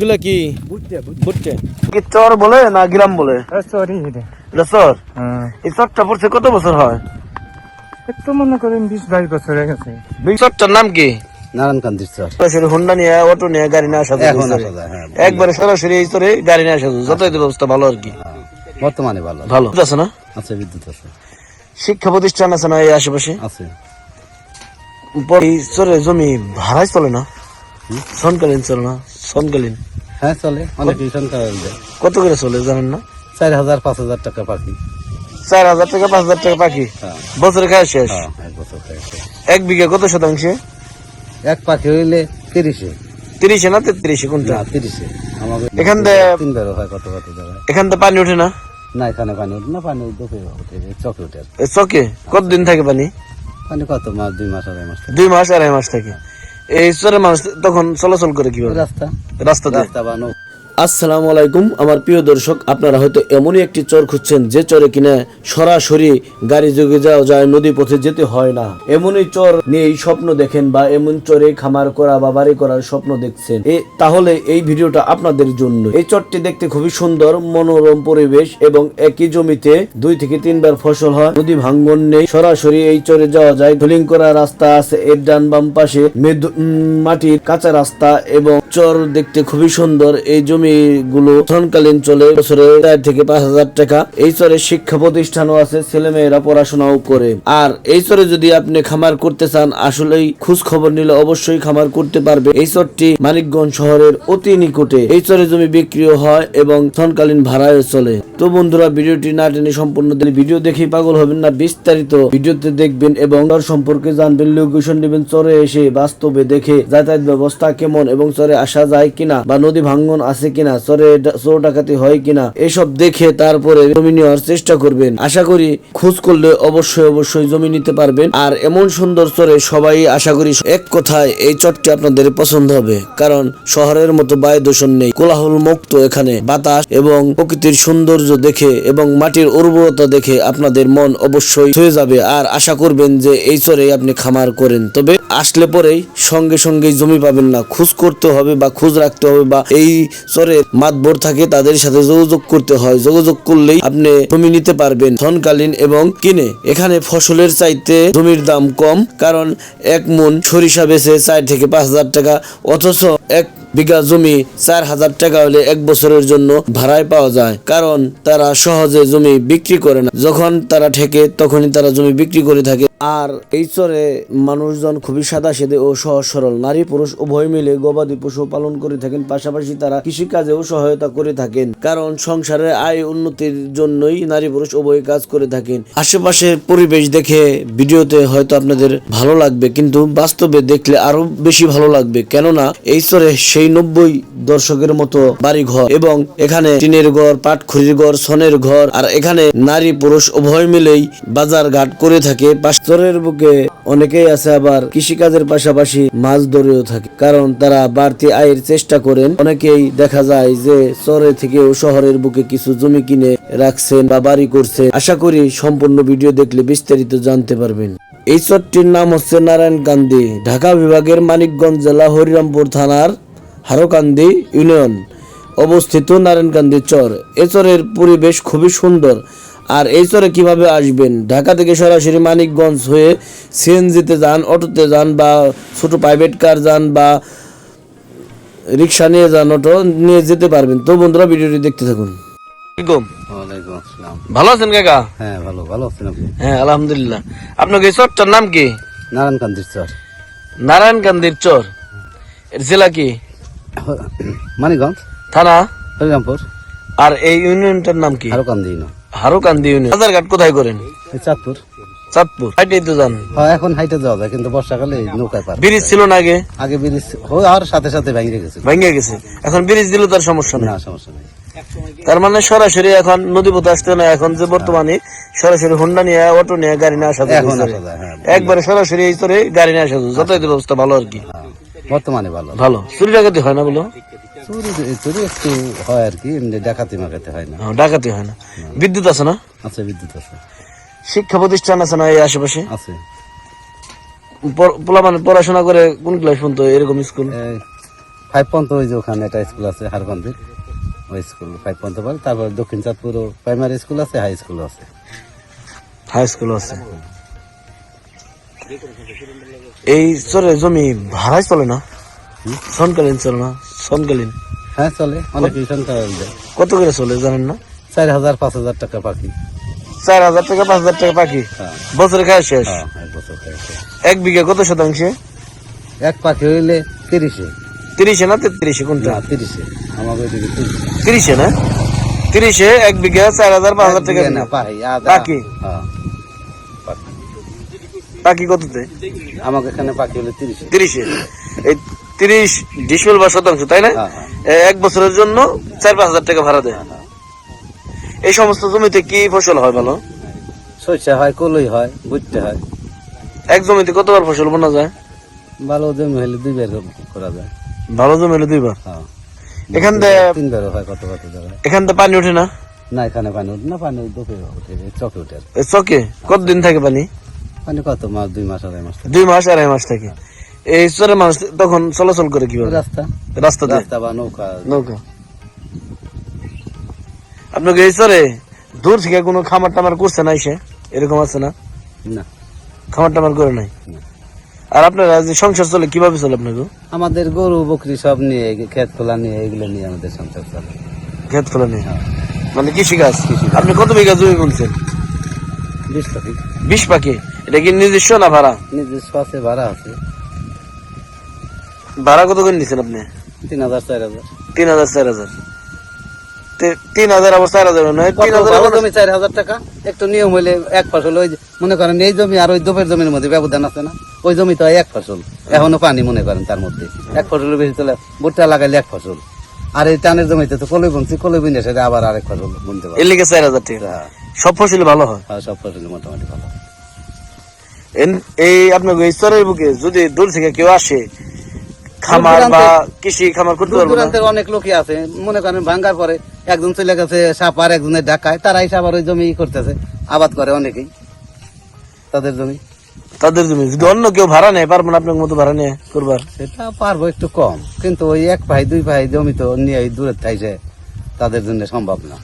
এগুলা কি? চর বলে না গ্রাম বলে? সরি এটা এটা চর? হ্যাঁ। এই চরটা পড়ছে কত বছর হয়? একটু মনে করেন বিশ বাইশ বছর হয়ে গেছে। চরটার নাম কি? নারায়ণকান্দির চর। সরাসরি হোন্ডা নিয়ে অটো নিয়ে গাড়ি নিয়ে আসা এখন হ্যাঁ। একবারে সরাসরি এই চরে গাড়ি নিয়ে আসা। যাতায়াত ব্যবস্থা ভালো আর কি। হ্যাঁ, বর্তমানে ভালো। ভালো। আছে না? আছে বিদ্যুৎ আছে। শিক্ষা প্রতিষ্ঠান আছে না এই আশেপাশে? আছে। এই জমি ভাড়ায় চলে না? সনকালীন চলে না? সনকালীন। হ্যাঁ চলে। অনেক টিউশন দেয় কত করে চলে জানেন না? চার হাজার পাঁচ হাজার টাকা পাখি। চার হাজার টাকা পাঁচ হাজার টাকা পাখি? হ্যাঁ। বছরে খায় শেষ? হ্যাঁ এক বিঘা কত শতাংশে? এক পাখি হইলে তিরিশে। তিরিশে না তেত্রিশে কোনটা? তিরিশে। আমাদের এখান থেকে- তিন বেরো হয় কত কত জায়গায়? এখান থেকে পানি ওঠে না? না এখানে পানি উঠে না পানি উঠে উঠে চকে উঠে চকে? কতদিন থাকে পানি? পানি কত মাস? দুই মাস আড়াই মাস দুই মাস আড়াই মাস থাকে। এই চরে মানুষ তখন চলাচল করে কি রাস্তা। রাস্তা রাস্তা বানো আসসালামু আলাইকুম। আমার প্রিয় দর্শক, আপনারা হয়তো এমনই একটি চর খুঁজছেন যে চরে কিনা সরাসরি গাড়ি যোগে যাওয়া যায় নদী পথে যেতে হয় না। এমনই চর নিয়েই স্বপ্ন দেখেন বা এমন চরে খামার করা বা বাড়ি করার স্বপ্ন দেখছেন। তাহলে এই ভিডিওটা আপনাদের জন্য। এই চরটি দেখতে খুবই সুন্দর, মনোরম পরিবেশ এবং একই জমিতে দুই থেকে তিনবার ফসল হয়। নদী ভাঙ্গন নেই, সরাসরি এই চরে যাওয়া যায়। ধুলিং করা রাস্তা আছে, এর ডান বাম পাশে মাটির কাঁচা রাস্তা এবং চর দেখতে খুবই সুন্দর। এই জমিগুলো ধনকালীন চলে, বছরে চার থেকে পাঁচ হাজার টাকা। এই চরে শিক্ষা প্রতিষ্ঠানও আছে ছেলে মেয়েরা পড়াশোনাও করে। আর এই চরে যদি আপনি খামার করতে চান, আসলেই খোঁজ খবর নিলে অবশ্যই খামার করতে পারবে। এই চরটি মানিকগঞ্জ শহরের অতি নিকটে। এই চরে জমি বিক্রিও হয় এবং ধনকালীন ভাড়ায় চলে। তো বন্ধুরা, ভিডিওটি না টেনে সম্পূর্ণ দিলে ভিডিও দেখেই পাগল হবেন না। বিস্তারিত ভিডিওতে দেখবেন এবং চর সম্পর্কে জানবেন, লোকেশন নেবেন চরে এসে বাস্তবে দেখে যাতায়াত ব্যবস্থা কেমন এবং চরে আসা যায় কিনা বা নদী ভাঙ্গন আছে কিনা চরে ডা- চোর ডাকাতি হয় কিনা, এসব দেখে তারপরে জমি নেওয়ার চেষ্টা করবেন। আশা করি খোঁজ করলে অবশ্যই অবশ্যই জমি নিতে পারবেন। আর এমন সুন্দর চরে সবাই আশা করি এক কথায় এই চরটি আপনাদের পছন্দ হবে। কারণ শহরের মতো বায়ু দূষণ নেই কোলাহল মুক্ত এখানে। বাতাস এবং প্রকৃতির সৌন্দর্য দেখে এবং মাটির উর্বরতা দেখে আপনাদের মন অবশ্যই হয়ে যাবে। আর আশা করবেন যে এই চরে আপনি খামার করেন। তবে আসলে পরেই সঙ্গে সঙ্গে জমি পাবেন না। খোঁজ করতে হবে বা খোঁজ রাখতে হবে বা এই চরে মাতবর থাকে, তাদের সাথে যোগাযোগ করতে হয়। যোগাযোগ করলেই আপনি জমি নিতে পারবেন ধনকালীন এবং কিনে। এখানে ফসলের চাইতে জমির দাম কম, কারণ এক মন সরিষা বেচে চার থেকে পাঁচ হাজার টাকা, অথচ এক বিঘা জমি চার হাজার টাকা হলে এক বছরের জন্য ভাড়ায় পাওয়া যায়। কারণ তারা সহজে জমি বিক্রি করে না। যখন তারা ঠেকে, তখনই তারা জমি বিক্রি করে থাকে। আর এই চরে মানুষজন খুবই সাদা সেদে ও সহজ সরল। নারী পুরুষ উভয় মিলে গবাদি পশু পালন করে থাকেন। পাশাপাশি তারা কৃষিকাজেও সহায়তা করে থাকেন। কারণ সংসারের আয় উন্নতির জন্যই নারী পুরুষ উভয় কাজ করে থাকেন। আশেপাশের পরিবেশ দেখে ভিডিওতে হয়তো আপনাদের ভালো লাগবে। কিন্তু বাস্তবে দেখলে আরও বেশি ভালো লাগবে। কেননা এই চরে সেই নব্বই দর্শকের মতো বাড়ি ঘর এবং এখানে টিনের ঘর পাটখুরির ঘর, সনের ঘর আর এখানে নারী পুরুষ উভয় মিলেই বাজার ঘাট করে থাকে। পাঁচরের বুকে অনেকেই আছে আবার কৃষিকাজের পাশাপাশি মাছ ধরেও থাকে, কারণ তারা বাড়তি আয়ের চেষ্টা করেন। অনেকেই দেখা যায় যে চরে থেকেও শহরের বুকে কিছু জমি কিনে রাখছেন বা বাড়ি করছে আশা করি সম্পূর্ণ ভিডিও দেখলে বিস্তারিত জানতে পারবেন। এই চরটির নাম হচ্ছে নারায়ণকান্দি, ঢাকা বিভাগের মানিকগঞ্জ জেলা, হরিরামপুর থানার হারোকান্দি ইউনিয়ন অবস্থিত নারায়ণকান্দি চর। এ চরের পরিবেশ খুবই সুন্দর। আর এই চরে কীভাবে আসবেন? ঢাকা থেকে সরাসরি মানিকগঞ্জ হয়ে সিএনজিতে যান অটোতে যান বা ছোট প্রাইভেট কার যান বা রিক্সা নিয়ে যান অটো নিয়ে যেতে পারবেন। তো বন্ধুরা ভিডিওটি দেখতে থাকুন। ভালো আছেন কাকা? হ্যাঁ ভালো। ভালো আছেন আপনি? হ্যাঁ আলহামদুলিল্লাহ। আপনাকে এই চরটার নাম কি? নারায়ণকান্দির চর। নারায়ণকান্দির চর। এর জেলা কি? মানিকগঞ্জ? থানা? হরিরামপুর। আর এই ইউনিয়নটার নাম কি? আরও কান্দি না হারুকান্দি ইউনিয়ন। বাজারঘাট কোথায় করেন? চাঁদপুর। চাঁদপুর। হাইটেই তো যান। হ্যাঁ এখন হাইটে যাওয়া যায় কিন্তু বর্ষাকালে নৌকায় পার ব্রিজ ছিল না আগে? আগে ব্রিজ আর সাথে সাথে ভেঙে গেছে। ভেঙে গেছে। এখন ব্রিজ দিলে তার সমস্যা না সমস্যা নেই। তার মানে সরাসরি এখন নদী পথে আসতে না এখন যে বর্তমানে সরাসরি হোন্ডা নিয়ে অটো নিয়ে গাড়ি নিয়ে আসা হ্যাঁ একবারে সরাসরি এই চরে গাড়ি নিয়ে আসা যায়। যাতায়াত ব্যবস্থা ভালো আর কি। হ্যাঁ, বর্তমানে ভালো। ভালো। চুরি ডাকাতি হয় না বলো? চুরি চুরি একটু হয় আর কি এমনি ডাকাতি মাকাতে হয় না। ডাকাতি হয় না। বিদ্যুৎ আছে না? আছে বিদ্যুৎ আছে। শিক্ষা প্রতিষ্ঠান আছে না এই আশেপাশে? আছে। পোলা মানে পড়াশোনা করে কোন ক্লাস পর্যন্ত এরকম স্কুল ফাইভ পর্যন্ত ওই যে ওখানে একটা স্কুল আছে হারকান্দির ওই স্কুল ফাইভ পর্যন্ত পড়ে। তারপর দক্ষিণ চাঁদপুর প্রাইমারি স্কুল আছে হাই স্কুল আছে। হাই স্কুল আছে। এই চরে জমি ভাড়ায় চলে না? সনকালীন চলে না? সনকালীন? হ্যাঁ চলে। অনেক দেয় কত করে চলে জানেন না? চার হাজার পাঁচ হাজার টাকা পাখি চার হাজার টাকা পাঁচ হাজার টাকা পাখি হ্যাঁ। বছরে খায় শেষ? হ্যাঁ এক বিঘা কত শতাংশে? এক পাখি হইলে তিরিশে। তিরিশে না তেত্রিশে কোনটা? তিরিশে। ওইদিকে তিরিশে। না? তিরিশে এক বিঘা চার হাজার পাঁচ হাজার টাকা? হ্যাঁ। পাখি। পাখি কততে? আমাকে এখানে পাখি হলে তিরিশে। তিরিশে। এই তিরিশ ডিসমেল বা শতাংশ তাই না? হ্যাঁ হ্যাঁ। এক বছরের জন্য চার পাঁচ হাজার টাকা ভাড়া দেয়। হ্যাঁ। এই সমস্ত জমিতে কি ফসল হয় ভালো সরষে হয় কলই হয় বুঝতে হয়। এক জমিতে কতবার ফসল বোনা যায়? ভালো জমি হলে দুইবার করা যায়। ভালো জমি হলে দুইবার? এখান থেকে তিনবারও হয় কত কত জায়গায়। এখান থেকে পানি ওঠে না? না এখানে পানি উঠে না পানি উঠে চকে উঠে চকে? কতদিন থাকে পানি? পানি কত মাস দুই মাস আড়াই মাস দুই মাস আড়াই মাস থাকে। এই চরের মানুষ তখন চলাচল করে কীভাবে? রাস্তা। রাস্তা বা নৌকা। নৌকা। আপনাকে এই চরে দূর থেকে কোনো খামার টামার করছে না এসে? এরকম আছে না? না। খামার টামার করে নাই। আর আপনারা যে সংসার চলে কীভাবে চলে আপনাকে? আমাদের গরু বকরি সব নিয়ে ক্ষেত খোলা নিয়ে এগুলো নিয়ে আমাদের সংসার চলে। ক্ষেত ফেলা নেই হ্যাঁ। মানে কৃষি কাজ কৃষিকাজ। আপনি কত বিঘা জমি বলছেন? বিশ পাখি। বিশ পাখি? এটা কি নিজস্ব না ভাড়া? নিজস্ব আছে ভাড়া আছে। ভাড়া কত করে নিচ্ছেন আপনি? তিন হাজার চার হাজার। তিন হাজার চার হাজার। তিন হাজার আবার চার হাজার নয় তিন হাজার জমি চার হাজার টাকা? একটু নিয়ম হইলে এক ফসল ওই মনে করেন এই জমি আর ওই দোপের জমির মধ্যে ব্যবধান আছে না? ওই জমি তো এক ফসল। এখনও পানি মনে করেন তার মধ্যে। এক ফসলের বেশি চলে ভুট্টা লাগাইলে এক ফসল। আর এই টানের জমিতে তো কলই বুনছি কলই বুনে সেটা আবার আরেক ফসল বুনতে পারে এর লিগে চার হাজার টাকা। হ্যাঁ, সব ফসল ভালো হয়? আর সব ফসল মোটামুটি ভালো। এই আপনার এই স্তরের বুকে যদি দূর থেকে কেউ আসে খামার বা কৃষি খামার করতে পারবে দূরান্তের অনেক লোকই আছে মনে করেন ভাঙ্গার পরে একজন চলে গেছে সাপার একজনের ঢাকায় তারাই সাপার ওই জমি করতেছে আবাদ করে অনেকেই। তাদের জমি। তাদের জমি। যদি অন্য কেউ ভাড়া নেয় পারবেন আপনার মতো ভাড়া নিয়ে করবার। সেটা পারব একটু কম। কিন্তু ওই এক ভাই দুই ভাই জমি তো নিয়ে দূরে থাইছে তাদের জন্য সম্ভব না।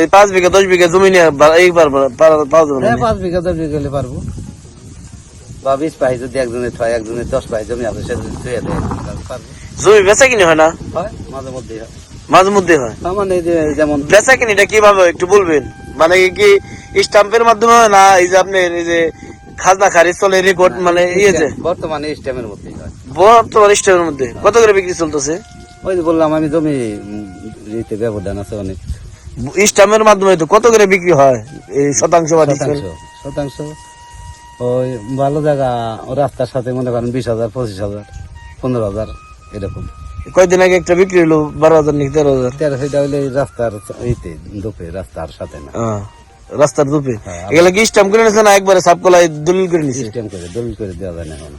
এই পাঁচ বিঘা দশ বিঘা জমি নিয়ে এই পারবে পাওয়া যাবে না হ্যাঁ পাঁচ বিঘা দশ বিঘা হলে পারব। বা বিশ যদি একজনের ছয় একজনের দশ জমি আছে সে যদি ছুঁয়ে দেয় পারব। জমি বেচা কিনে হয় না? হয় মাঝে মধ্যেই হয়। মাঝে মধ্যে হয়? মানে যেমন বেচা কিনিটা কীভাবে একটু বলবেন? মানে কি স্টাম্পের মাধ্যমে হয় না এই যে আপনি এই যে খাজনা খারিজ চলে রেকর্ড মানে ইয়েছে বর্তমানে মধ্যেই হয়। বর্তমান স্টেমের মধ্যে। কত করে বিক্রি চলতেছে? ওই যে বললাম আমি জমি ইতে ব্যবধান আছে অনেক। স্টাম্পের মাধ্যমে তো কত করে বিক্রি হয়? এই শতাংশ বা শতাংশ শতাংশ। ওই ভালো জায়গা ও রাস্তার সাথে মনে করেন বিশ হাজার পঁচিশ হাজার পনেরো হাজার এরকম। কয়দিন আগে একটা বিক্রি হলো বারো হাজার নাকি তেরো হাজার? তেরো সেটা হইলে রাস্তার ইতে দোপে রাস্তার সাথে না। হ্যাঁ, রাস্তার দুপে। হ্যাঁ, এগুলা কি স্ট্যাম্প করে নিছে না একবারে সাপ কলাই দলিল করে নিছে? সিস্টেম করে দলিল করে দেওয়া যায় না এখন।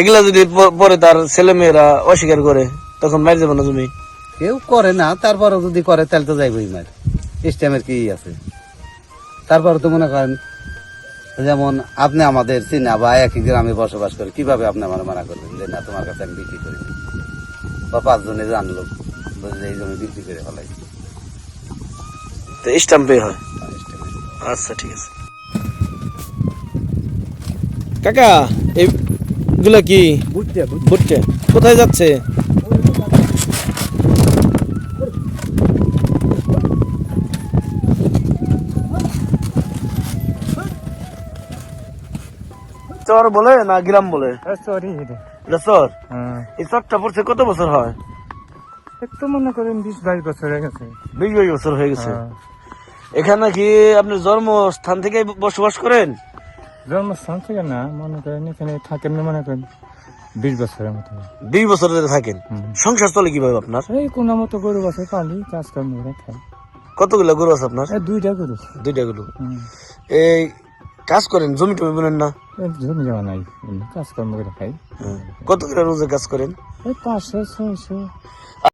এগুলা যদি পরে তার ছেলে মেয়েরা অস্বীকার করে তখন মারি যাবে না তুমি কেউ করে না তারপরও যদি করে তাহলে তো যাইবই মার স্ট্যাম্পের কি আছে? তারপর তো মনে করেন যেমন আপনি আমাদের চিনা বা একই গ্রামে বসবাস করে কীভাবে আপনি আমার মানা করবেন যে না তোমার কাছে আমি বিক্রি করি। বা পাঁচজনে জানলো এই জমি বিক্রি করে ফেলাই। তো স্টাম্পে হয়। আচ্ছা ঠিক আছে। কাকা এগুলা কি? ভুট্টে কোথায় যাচ্ছে? চর বলে না গ্রাম বলে? এটা চর? হ্যাঁ। এই চরটা পড়ছে কত বছর হয়? একটু মনে করেন বিশ বাইশ বছর হয়ে গেছে। বিশ বাইশ বছর হয়ে গেছে। হ্যাঁ। এখানে কি আপনি জন্মস্থান থেকে বসবাস করেন? জন্মস্থান থেকে না মনে করেন এখানে থাকেন না মনে করেন বিশ বছরের মতো। বিশ বছর ধরে থাকেন। সংসার চলে কীভাবে আপনার? এই কোনো মতো গরু বছর পালি কাজ কর্ম করে খাই। কতগুলো গরু আছে আপনার? এই দুইটা গরু। দুইটা গরু। এই কাজ করেন জমি টমি বোনেন না? জমি জমা নাই এমনি কাজ কর্ম করে খাই। কত করে রোজে কাজ করেন? এই পাঁচশো ছয়শো।